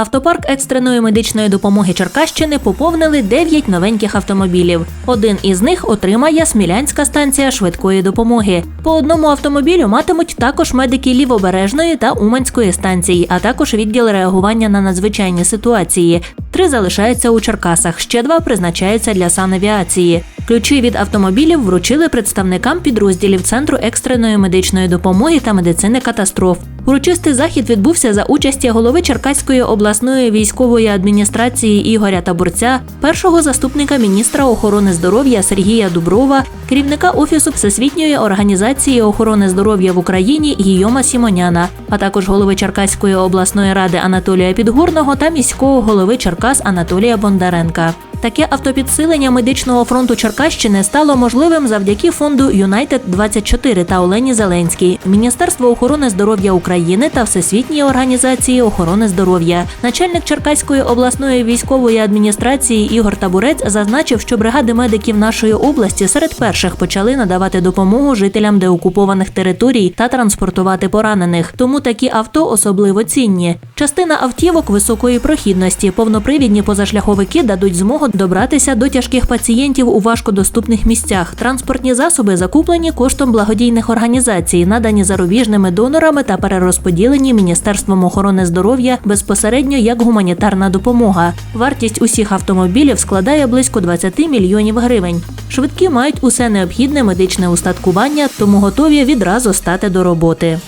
Автопарк екстреної медичної допомоги Черкащини поповнили 9 новеньких автомобілів. Один із них отримає Смілянська станція швидкої допомоги. По одному автомобілю матимуть також медики лівобережної та Уманської станції, а також відділ реагування на надзвичайні ситуації. Три залишаються у Черкасах, ще два призначаються для санавіації. Ключі від автомобілів вручили представникам підрозділів Центру екстреної медичної допомоги та медицини катастроф. Урочистий захід відбувся за участі голови Черкаської обласної військової адміністрації Ігоря Табурця, першого заступника міністра охорони здоров'я Сергія Дуброва, керівника офісу Всесвітньої організації охорони здоров'я в Україні Гійома Сімоняна, а також голови Черкаської обласної ради Анатолія Підгорного та міського голови Черкас Анатолія Бондаренка. Таке автопідсилення медичного фронту Черкащини стало можливим завдяки фонду Юнайтед 24 та Олені Зеленській, Міністерство охорони здоров'я України та Всесвітньої організації охорони здоров'я. Начальник Черкаської обласної військової адміністрації Ігор Табурець зазначив, що бригади медиків нашої області серед перших почали надавати допомогу жителям деокупованих територій та транспортувати поранених. Тому такі авто особливо цінні. Частина автівок високої прохідності, повнопривідні позашляховики дадуть змогу добратися до тяжких пацієнтів у важкодоступних місцях. Транспортні засоби закуплені коштом благодійних організацій, надані зарубіжними донорами та перерозподілені Міністерством охорони здоров'я безпосередньо як гуманітарна допомога. Вартість усіх автомобілів складає близько 20 мільйонів гривень. Швидкі мають усе необхідне медичне устаткування, тому готові відразу стати до роботи.